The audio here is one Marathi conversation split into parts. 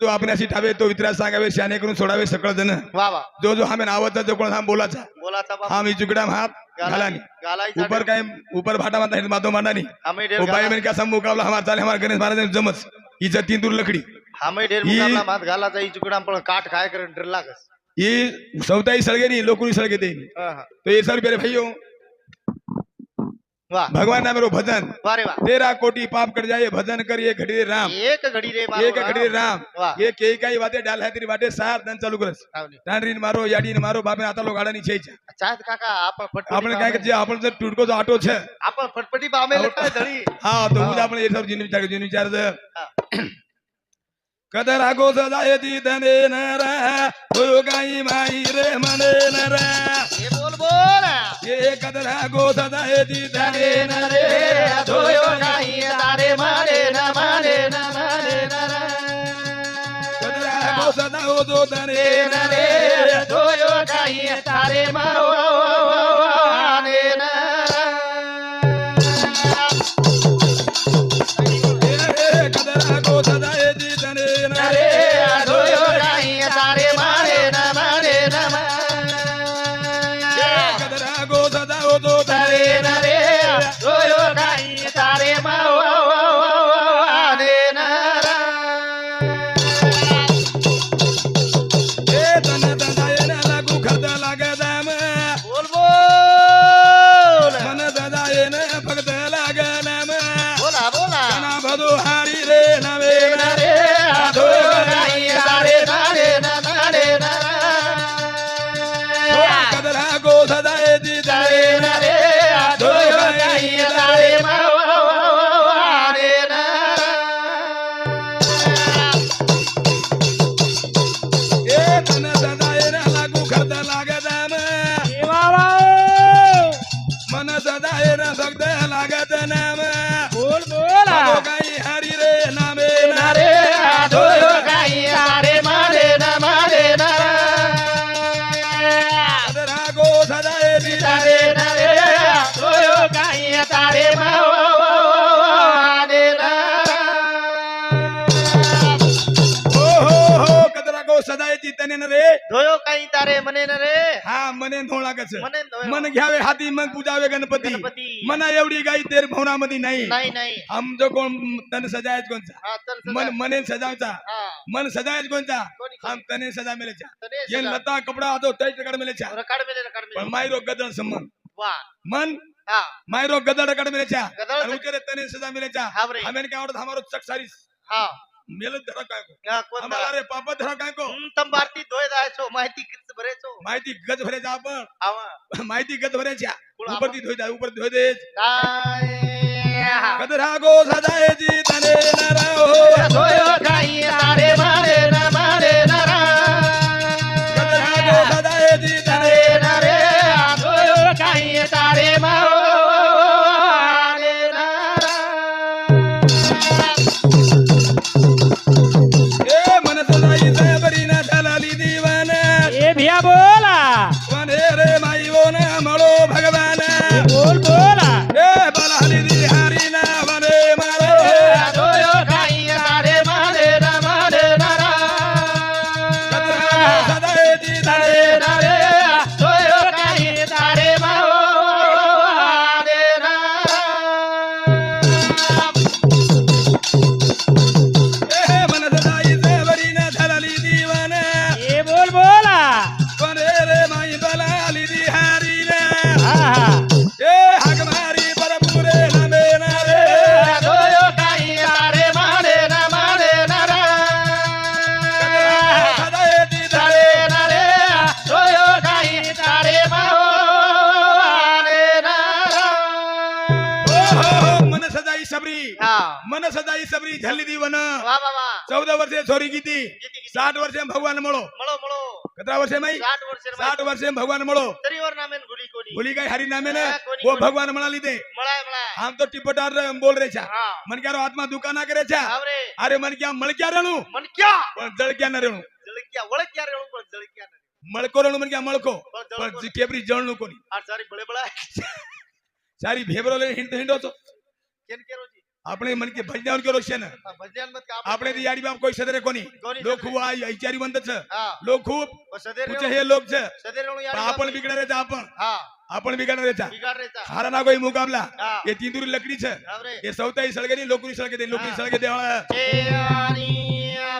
तो आपल्याशी ठावे तो इतरास सांगावे शाने करून सोडावे सकळ जण वा वा. जो जो हमें नावाचा जो कोण? हा बोलाचा. बोलाचा बाप हा मी जुगडा हात घालानी. ऊपर काय ऊपर भाटा माता माधव मांडानी उपाय में क्या सब मुकाबला हमारा चाले हमारा गणेश महाराज ने जमस इज्जत तीन दूर लकड़ी. हमें ढेर ही- मुकाबला मात घालाचा ही चुकडा पण काट लागस. सौताई लोकुरी हा, हा. तो ये सर मेरे भाइयों वाह भगवान ना मेरो भजन वाह रे वाह तेरा कोटि पाप कर जाए भजन कर ये घड़ी रे राम एक घडी रे मारो एक घड़ी रे राम वाह ये के काही वाटे डाल है तेरी वाटे सार दन चालू करस आवनी. तांडरीन मारो याडीन मारो बापे आता लोक गाडा निचे चाहत काका आपण फटफटी आपण काय बामे- जे आपण जर टुटको जो ऑटो छे आपण फटफटी बामे काय धडी हा कदर आगो सजाय ती धने नरा गाई माई रे मने नरा। बोल बोल। ये कदर आगो सजाय ती धने नरे धोयो नाही तारे मारे न मारे न मारे न रे. कदर आगो सजाओ तो धने नरे। धोयो काही तारे मारो ए सदाय दी तने न रे धोयो काही तारे मने न रे हा मने धोळागच. मने. मन घ्यावे हाती मग पूजावे गणपती. मना एवढी गाई तेर भवनामध्ये नाही. नाही हम जो कोण तन सजायच कोणचा? हा मन मने सजावचा. हा. मन सजायच कोणचा? कोणी हम तने सजा मेलेचा. ये. लता कपडा आदो तै टकड मेलेचा. रकाड मेले रकाड पण मेले मायरो गदळ संबंध. वा. मन? मायरो गदळ टकड मेलेचा. गदळ तने सजा मेलेचा. हा. हमेन काय आवडत? हमारो चक सारीस हा. मेल धरा काय को? रे पाप धरा काय को? तम भारती धोय जायचो माहिती किच भरेचो माहिती गज भरायचा आपण। आवा। माहिती गज भरायच्या कुळ ऊपर ती धोय जा ऊपर धोय देच काय कदरा गो सजायची तने नरा हो। धोयो काही तारे मारे ए साठ वर्षे भगवान मळो. मळो मळो. कतरा वर्षे माई? साठ वर्ष साठ वर्षे भगवान मळो. तरीवर नामेन गुली कोणी. बोली काय हरी नामे ना वो. भगवान म्हणाली ते. मळाय मळाय हम तो टिपटार बोल रे छा. मन क्या रो आत्मा दुकाना करे छा? आवरे अरे मन क्या मळ क्या रेणू? मन क्या? पण जळ क्या न रेणू. जळक्या वळक्या रे पण जळक्या नाही આપણે મને કે ભજનાવન કર્યો છે ને આપણે તો યારી કોઈ સદરે કોની લોક ખૂબ આ વિચારીવંત છે લોક ખૂબ પૂછે હે લોક છે આપણ બિગડે છે આપણ આપણ બિગાડ રહેતા હારા ના કોઈ મુકાબલા એ તીંદુરી લકડી છે એ સૌતા સળગે ની લોકરી સળગે દે લોકરી સળગે દેવા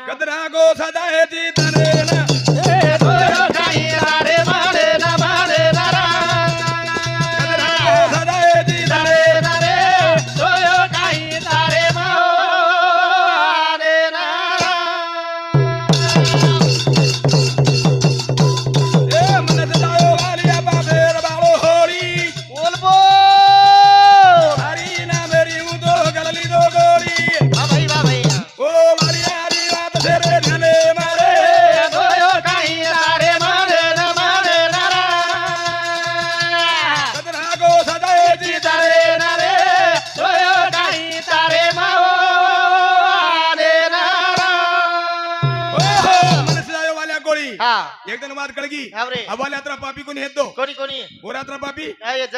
કદરા ગો સદા હે તીતને કોની? ગોરાત્રા પાપી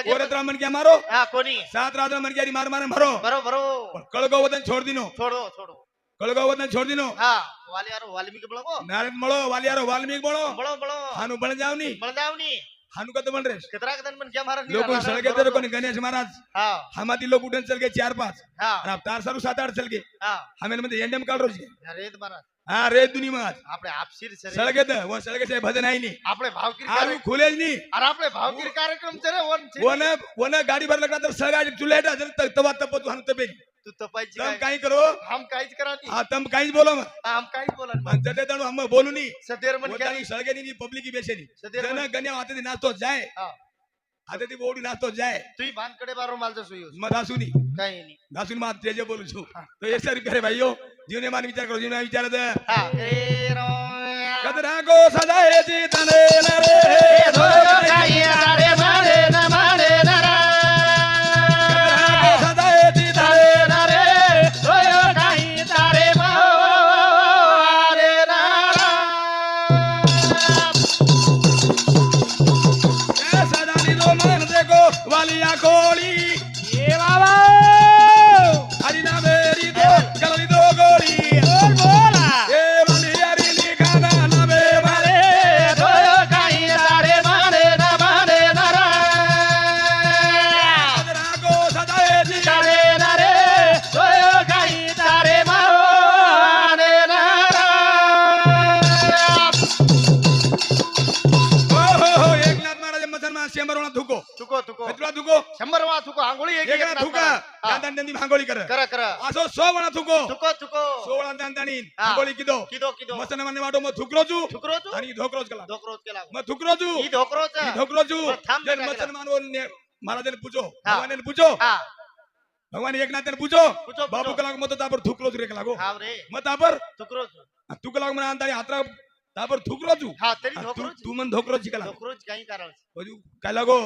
ગોરાત્રા મન ગયા મારો? હા કોની? સાત રાત્રા મન ગયા માર મારે મરો? બરો પણ કળગો વતન છોડ દીનો. છોડો છોડો. કળગો વતન છોડ દીનો. હા વાલિયારો વાલ્મીકી બળો નારદ મળો વાલિયારો વાલ્મીક બળો બળો બળો હાનું બળ જાવની બળદાવની હાનું કદ બણ રેસ કેટલા કદન મન ગયા મારા લોકો સળગે તે લોકો ગણેશ મહારાજ? હા. હમાતી લોકો ઉડન ચલ ગए ચાર પાંચ. હા. તાર સારું સાત આઠ ચલ ગए હા હમે મને એન્ડમ કાઢો રોજ અરે તમારા હા રે દુનિયામાં આપણે આપસીર છે રે. સળગે તે વો સળગે છે ભજન આઈ ની આપણે ભાવગીર હારું કાર્ય- ખુલે જ ની અરે આપણે ભાવગીર કાર્યક્રમ છે રે ઓન છે વોને વોને ગાડી ભર લગડા તો સળગાડી ચુલેટા જલ તક તવા તપત હાનું તપે તું તો પાઈ તમ જીગાય. કાઈ કરો હમ કાઈ જ કરાતી આ તમ કાઈ જ બોલો મત હમ કાઈ જ બોલન અને જતે તાણું હમ બોલું ની સદેર મન પોતાની સળગે ની પબ્લિક બેસે ની સદેર જન ગન્યા હાથેથી નાસ્તો જાય आता ती बोडी नाचतो जाय. तुही भानकडे बारो माल जसो यो मग दासुनी. काही नाही. दासून मा त्याचे बोलू छो तो ये सर करे भाई यो जीवने मान विचार करो जीवने विचार तर कदरा गो सदाय जी तने नरे? थुको शंभर वेळा थुको आंघोळी एक एक थुका. दान दान आंघोळी कर. कर कर. असो सो वणा थुको थुको. थुको सो वणा आंघोळी किदो. किदो किदो. मसन मने वाटो म थुकरोजू थुकरोजू आणि धोकरोज केला. धोकरोज केला. म थुकरोजू ही धोकरोज ही धोकरोजू जर मसन मानव महाराजाने पूजो. भगवानने पूजो. भगवान एकनाथने पूजो. बाबू कलाग मत तापर थुकरोज रे लागो. हाव रे. म तापर थुकरोज तुकलाग मना अंदानी हातरा तापर थुकरोजू हा तरी धोकरोज तू मन धोकरोज केला. धोकरोज काही कराल काय लागो?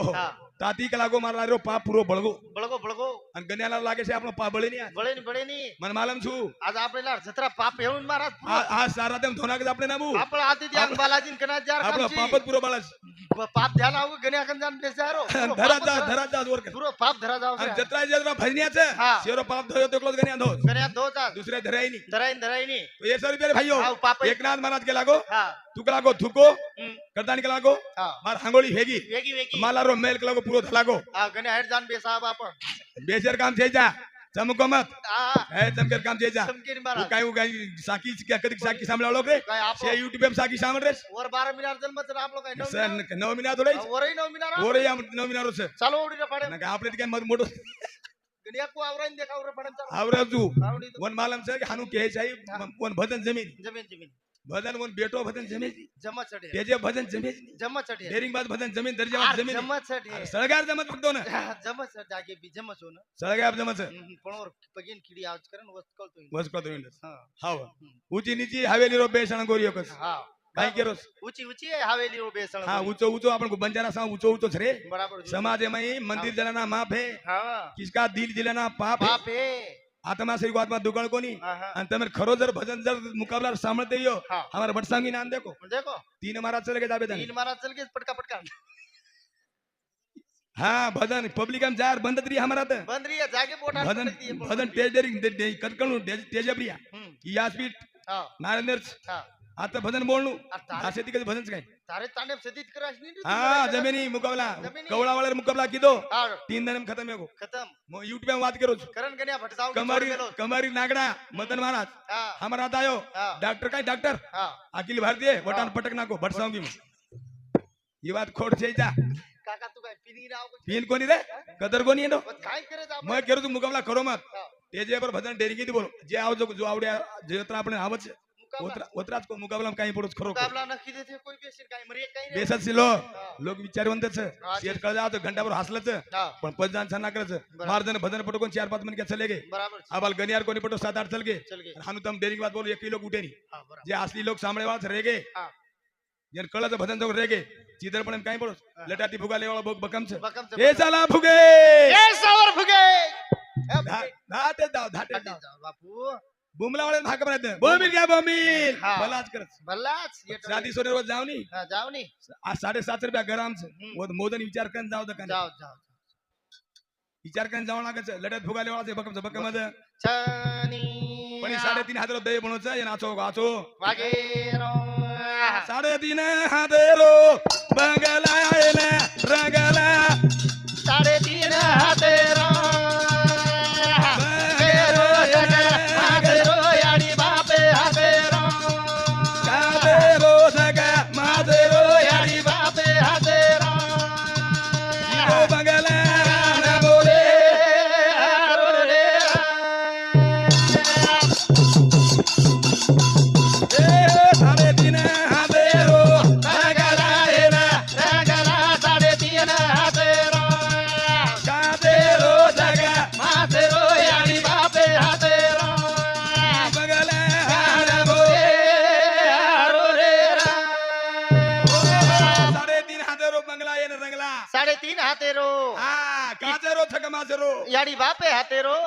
તું કલાક મને આંતાળી હાતરા તાપર થૂકરો છું હા તેરી આ ધોકરો તું છે તું મને ધોકરો છી કલાક ધોકરો જ કઈ કારણ છે બધું કલાકો હા. તાતી કલાકો મારા લાર્યો પાપ પૂરો બળગો બળગો બળગો અને ગન્યાલા લાગે છે આપણો પાપ બળે નહીં આ. બળે ની બળે ની મને માલમ છું આજ આપણે લા જતરા પાપ એવું ને મહારાજ પૂરો. આ આ સારા તેમ ધોના કે આપણે નામું આપણે આથી ધ્યાન બાલાજી ને કના જાર આપણો કામજી. પાપ જ પૂરો બળે છે પાપ ધ્યાન આવું ગણ્યા કંજાન બેસારો પૂરો પાપ ધરા જ જા ધરા- ધરા જા જોર કર પૂરો પાપ ધરા જાવ અને જતરા જતરા ભજન્યા છે હા. શેરો પાપ ધોયો તો એકલો જ ગન્યા ધો ગણ્યા દો ચાર દૂસરે ધરાય નહીં ધરાઈ ને ધરાઈ ની તો એ સો રૂપિયા ભાઈઓ આવ પાપ જ. એકનાથ મહારાજ કે લાગો હા તું કે લાગો થૂકો હમ, કરતાની કે લાગો હા માર હાંગોળી ભેગી વેગી વેગી માલારો મેલ કે લાગો પૂરો થલાગો હા ગણ્યા હેડ જાન બેસાબ આપણ બેસેર કામ થઈ જા ચમકો મત હા હે ચમકેર કામ થઈ જા ચમકીર તું મહારાજ કાઈ કાઈ સાકી કે કદી સાકી સાંભળાવલો કે કઈ આપો છે યુટ્યુબ પર સાકી સાંભળ રેસ ઓર બાર મિનાર જન્મ છે આપલો કઈ નવ સર મિનાર? નવ મહિના થોડે હા, ઓરે નવ મિનાર આપો. ઓરે આમ નવ મહિનાનો છે ચાલો ઉડી ને પડે ના કે આપણે તો કઈ મોટો ગણ્યા કો આવરાઈને દેખાવ રે પડે ચાલો આવરે તું આવડી તો વન ભજન વન બેટો ભજન જમે જમા ચડે. તેજે ભજન જમે જમા ચડે. ડેરિંગ બાદ ભજન જમીન દરજા જમીન. જમા ચડે. સળગાર જમત પકતો ને. જમા ચડે. આગે બી જમા છો ને. સળગાર જમત છે. પણ ઓર પગીન કીડી આવ કરે ને ઈ. બસ કતો ઇંડસ હા. હાવ. ઊંચી નીચી હવેલી રો બેસણ ગોરીયો કસ હા. કાઈ કેરો ઊંચી ઊંચી હવેલી રો બેસણ હા ઊંચો ઊંચો આપણે બંજારા સા ઊંચો ઊંચો છે બરાબર સમાજ એમાં મંદિર જલાના માપ હે. હા. કિસકા દિલ જલાના પાપ હે. आत्मा से सही बात मा दुकान कोनी आणि तमेर खरो जर भजन जर मुकाबला सामने यो हमारे भटसांगी नाम देखो. देखो. तीन मारा चल के जाबे तीन मारा चल के पटका पटका. हाँ भजन पब्लिक हम जार बंद रही हमारा तो. बंद रही जाके बोटा भजन भजन तेज देरी कटकनु तेज अबरिया यास्पीट नारंदर्च आता भजन बोलणू. असे तिकडे भजनच काय? तारे तांडे सदित कराश नहीं हा। जमिनी मुकाबला. जमिनी. कवळा वाळर मुकाबला किदो? हाँ. तीन दिन में खत्म है खत्म. मग युट्यूब में बात करो करण गण्या भटजाऊ कमारी मेलो कमारी नागड़ा मदन महाराज हमारा हा. डॉक्टर काय? डॉक्टर? हा. अखिल भारतीय वटान पटक नाको भट सांगी मग? ही बात खोड छेजा काका तू काय पिनी राव पिन कोणी रे? कदर कोणी येतो बस काय करे जा मग करू तू मुकाबला करो मत तेजे पर भजन डेरी किती बोलो. जे आव जो जो आवड्या जे तर आपण आवच मुकाबला. को मुकाबला काही पडोच खरो मुकाबला नक्की देते कोई बेसिर काय मरे रे बेसत सिलो। लोक विचारवंतच हा, शेत कळ जावं घंटाभर हसलच हा। पण पच जाण छान मारजन भजन पटकून चार पाच मन चले गे बराबर आबाल गनियार कोणी पटो सात आठ चल गे चल गए। हानु तम डेरी बात बोलो एक लोक उठे नाही। हा बराबर। जे असली लोक सामळे वाच रे गे हा। जन कळचं भजन जाऊन रे गे चिदर पण काही पडोस। लटाटी फुगाले वाला बघ बकमच बकम हे चला फुगे। ए सावर फुगे। फुगे. धाटे धाटे बापू। बुमला वाले भाग करायचं बोमिल घ्या बोमिल हा. भलाच करत भल्लाच. ये तो- शादी सोने रोज जाऊ नी हा, जाऊ नी आज साडेसात रुपया घर आमचं हम्म. वो मोदन विचार करून जाऊ दका जाऊ जाऊ विचार करून जाऊ लागायचं लढत फुगाले वाळाचे बकमचं बकमत छानी पण हे साडेतीन हजार दही बनवचं हे नाचो गाचो वागेरो साडेतीन हातेरो बंगला येले रंगला. साडे तीन हातेरो हातेरो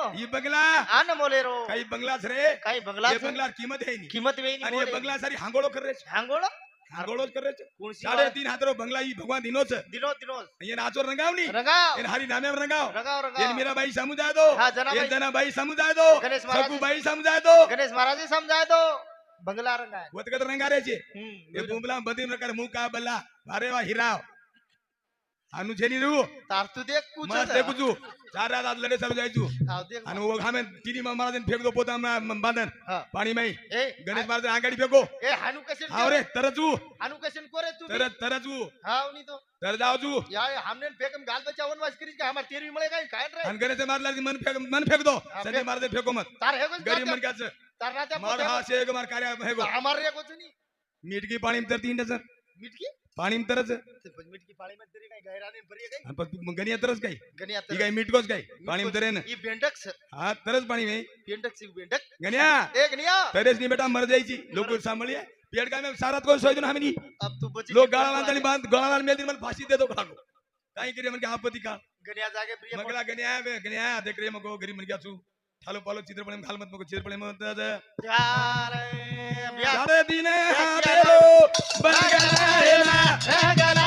हातेरो ही बंगला आन मोलेरो काही बंगलाच रे काही बंगला हे बंगला किंमत आहे नी. किंमत वेणी आणि हे बंगला सारी हांगोळो करायचे हांगोळ हांगोळो करायचे कोणसी साडेतीन हातरो बंगला ही भगवान दिनोच दिनो दिनो ये नाचोर रंगावनी रंगाव ये हरी नाम्यावर रंगाव रंगाव ये रंगाव मीराबाई समुदाय दो हा, जनाबाई. ये जनाबाई समुदाय दो गणेश महाराज. सकुबाई समुदाय दो गणेश महाराज समजाय तो बंगला रंगाय वतकत रंगाऱ्याचे हे हम्म बुंबला बदीन प्रकार मुका बल्ला अरे वा हिराव अनु छेनी रू तार तू देख कुछ मस्त देखू तू चार रात लढे चालू जायचू हाव देख आणि वो घामे तिनी महाराज फेक दो पोता म- बांधन हा. पाणी माई. ए गणेश महाराज आंगाडी फेको. ए हानू कशन हाव रे तरचू हानू कशन कोरे तू तर तरचू हाव नी तो. तर जावचू या हमने फेकम गाल बच्चा वनवास करी का? हमार तेरी मळे काय काय रे? आणि गणेश महाराज मन फेक मन फेक दो संजय फेक. महाराज फेको मत. तार हे कुछ गरीब मन काच तार ना त्या मार हा शेग मार कार्य हेगो हमार रे कुछ नहीं मीटकी पाणी तर तीन डझन. मिटकी? पाणी तरच ते पण मिटकी पाळी मध्ये तरी काय गैराने बरी आहे काय आणि पण गणी तरच काय गणिया ही काय मीटकोच काय पाणी तरे ना। ई बेंडक्स हा तरच पाणी नाही बेंडक्स बेंडक गण्या ए गणिया तरेच नाही बेटा मर जायची लोक सांभाळी पेड काय मग सारात कोण सोयजून आम्ही नी. अब तू बची लोक गाळा बांधताना बांध गळाला मेल मला फाशी देतो खागो काही करी म्हणजे आपत्ती का। गणिया जागे प्रिय मगला गण्या बे, गण्या ते करे मग गरीब म्हणजे असू थालो पालो चित्रपणे घाल मत मग चित्रपणे मग यार बिया साडे तीन हातेरो बंगला हेला रंगला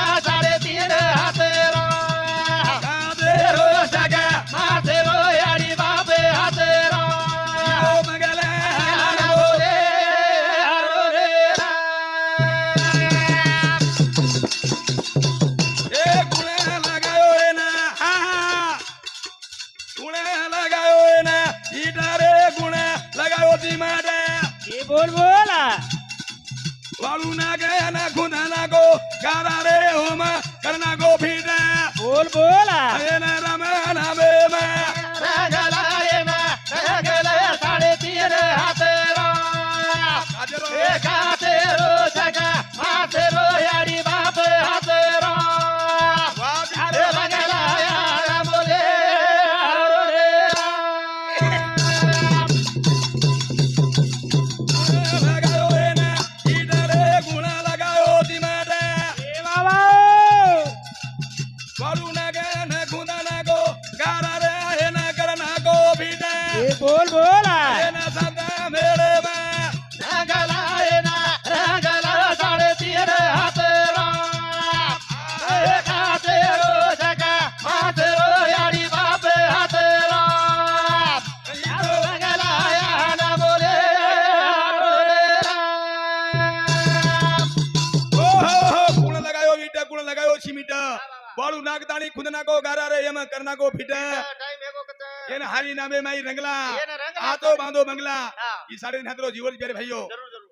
મારી નામે મારી રંગલા આ તો બાંધો બંગલા ઈ સાડે હાથરો જીવન પ્યારે ભાઈઓ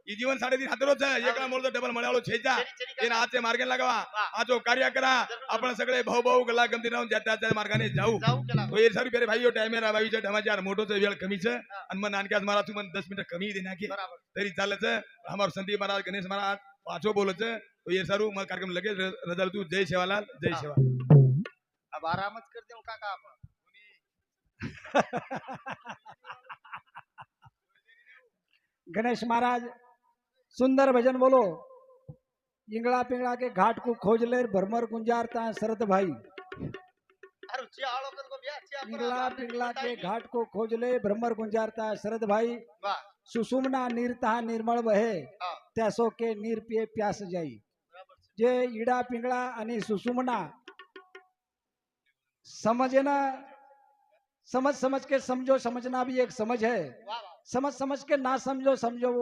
ઈ જીવન સાડે થી હાથરો છે એકલા મોલ તો ડબલ મળ્યાળો છે જા એના હાથે માર્ગે લાગવા આ જો કાર્ય કરા આપણે સગળે બહુ બહુ ગલા ગમતી રાઉ જાતા જાતા માર્ગાને જાવ તો એ સારું પ્યારે ભાઈઓ ટાઈમે રાવાવી છે ઢમા યાર મોટો છે વેળ કમી છે અને મને નાનકાસ મારા તું મને 10 મિનિટ કમી દે નાખી તરી ચાલે છે અમાર સંદીપ મહારાજ ગણેશ મહારાજ પાછો બોલે છે તો એ સારું મારા કાર્યક્રમ લગે રજા તું જય સેવાલાલ જય સેવા આ બારામ જ કરી દઉં કાકા આપણે गणेश महाराज सुंदर भजन बोलो। इंगड़ा पिंगड़ा के घाट को खोज ले भरमर गुंजारता है शरद भाई। इंगड़ा पिंगला के घाट को खोज ले भ्रमर गुंजारता है शरद भाई। सुसुमना नीरता निर्मल बहे तैसो के नीर पिए प्यास जाई। जे ईड़ा पिंगला आणि सुसुमना समजना समझ समझ के समझो समझना भी एक समझ है। समझ समझ के ना समझो समझो वो